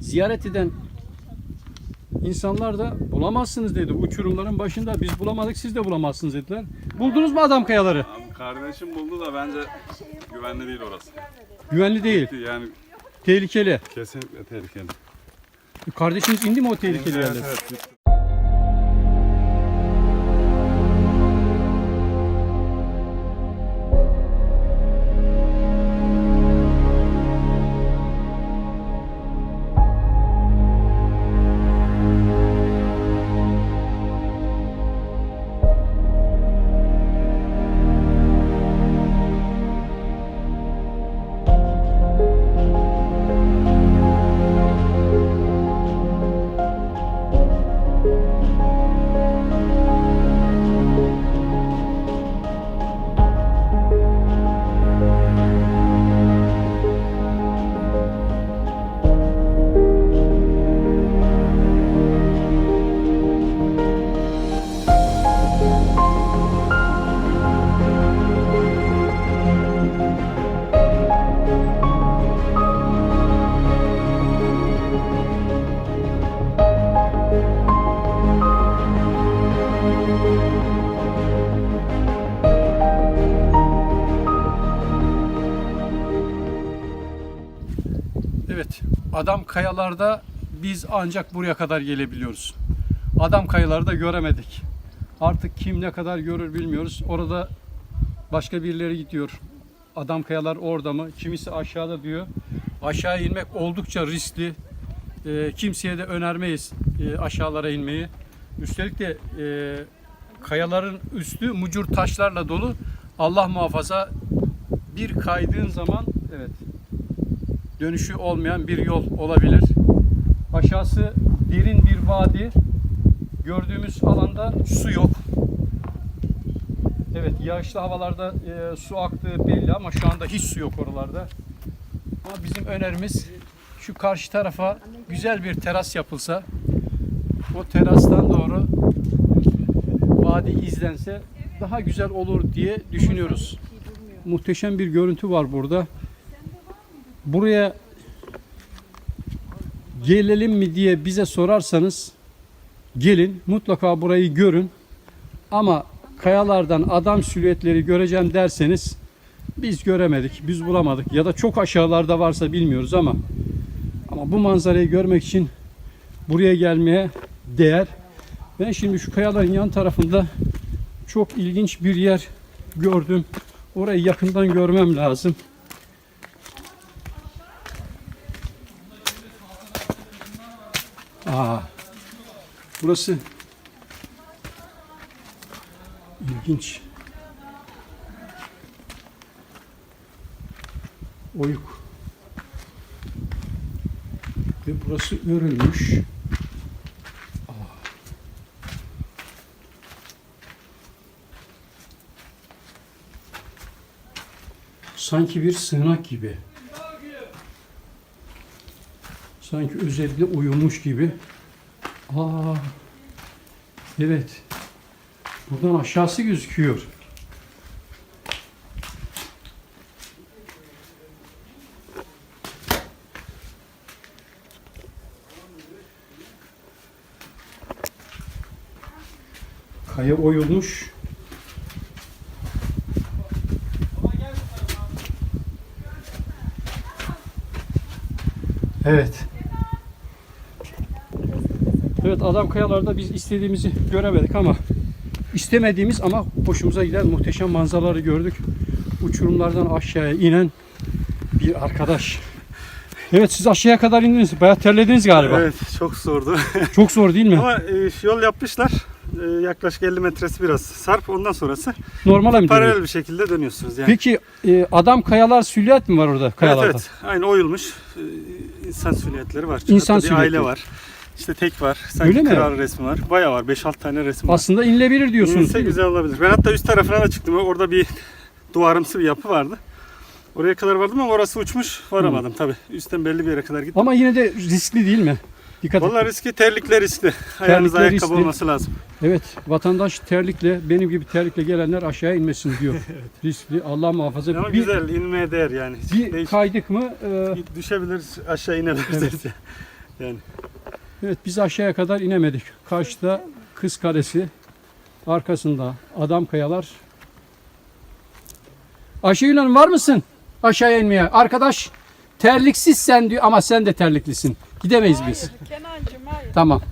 ziyaret eden insanlar da bulamazsınız dedi. Uçurumların başında biz bulamadık siz de bulamazsınız dediler. Buldunuz mu adam kayaları? Abi kardeşim buldu da bence güvenli değil orası. Güvenli değil. Yani Tehlikeli. kesinlikle tehlikeli. Kardeşiniz indi mi o tehlikeli yerlere? evet. Evet. Adam kayalarda biz ancak buraya kadar gelebiliyoruz. Adam kayaları da göremedik. Artık kim ne kadar görür bilmiyoruz. Orada başka birileri gidiyor. Adam kayalar orada mı? Kimisi aşağıda diyor. Aşağı inmek oldukça riskli. Ee, kimseye de önermeyiz e, aşağılara inmeyi. Üstelik de e, kayaların üstü mucur taşlarla dolu. Allah muhafaza bir kaydığın zaman evet dönüşü olmayan bir yol olabilir. Aşağısı derin bir vadi. Gördüğümüz alanda su yok. Evet yağışlı havalarda e, su aktığı belli ama şu anda hiç su yok oralarda. Ama bizim önerimiz şu karşı tarafa güzel bir teras yapılsa o terastan doğru vadi izlense daha güzel olur diye düşünüyoruz. Muhteşem bir görüntü var burada buraya gelelim mi diye bize sorarsanız gelin mutlaka burayı görün ama kayalardan adam silüetleri göreceğim derseniz biz göremedik, biz bulamadık ya da çok aşağılarda varsa bilmiyoruz ama ama bu manzarayı görmek için buraya gelmeye değer. Ben şimdi şu kayaların yan tarafında çok ilginç bir yer gördüm. Orayı yakından görmem lazım. Burası ilginç. Oyuk. Ve burası örülmüş. Sanki bir sığınak gibi. Sanki özellikle uyumuş gibi. Aa, evet. Buradan aşağısı gözüküyor. Kaya oyulmuş. Evet. Evet adam kayalarda biz istediğimizi göremedik ama istemediğimiz ama hoşumuza giden muhteşem manzaraları gördük. Uçurumlardan aşağıya inen bir arkadaş. Evet siz aşağıya kadar indiniz. Bayağı terlediniz galiba. Evet çok zordu. Çok zor değil mi? Ama e, yol yapmışlar. E, yaklaşık 50 metresi biraz sarp. Ondan sonrası Normale mi paralel dönüyor? bir şekilde dönüyorsunuz yani. Peki e, adam kayalar silüet mi var orada evet, kayalarda? evet. Aynı oyulmuş e, insan silüetleri var. İnsan Hatta bir aile var. İşte tek var. Sanki Öyle mi? kral resmi var. Bayağı var. 5-6 tane resim var. Aslında inilebilir diyorsunuz. İnse güzel olabilir. Ben hatta üst tarafına da çıktım. Orada bir duvarımsı bir yapı vardı. Oraya kadar vardım ama orası uçmuş. Varamadım tabii. Üstten belli bir yere kadar gittim. Ama yine de riskli değil mi? Dikkat Vallahi et. riski terlikle riskli. Ayağınızda Terlikle ayakkabı riskli. olması lazım. Evet vatandaş terlikle benim gibi terlikle gelenler aşağı inmesin diyor. Riskli Allah muhafaza. Ama bir, güzel inmeye değer yani. bir Değiş- kaydık mı e, düşebiliriz aşağı inebiliriz. Yani Evet biz aşağıya kadar inemedik. Karşıda Kız Kalesi, arkasında Adam Kayalar. Ayşegül Hanım var mısın? Aşağıya inmeye. Arkadaş terliksiz sen diyor ama sen de terliklisin. Gidemeyiz biz. Kenancığım hayır. Tamam.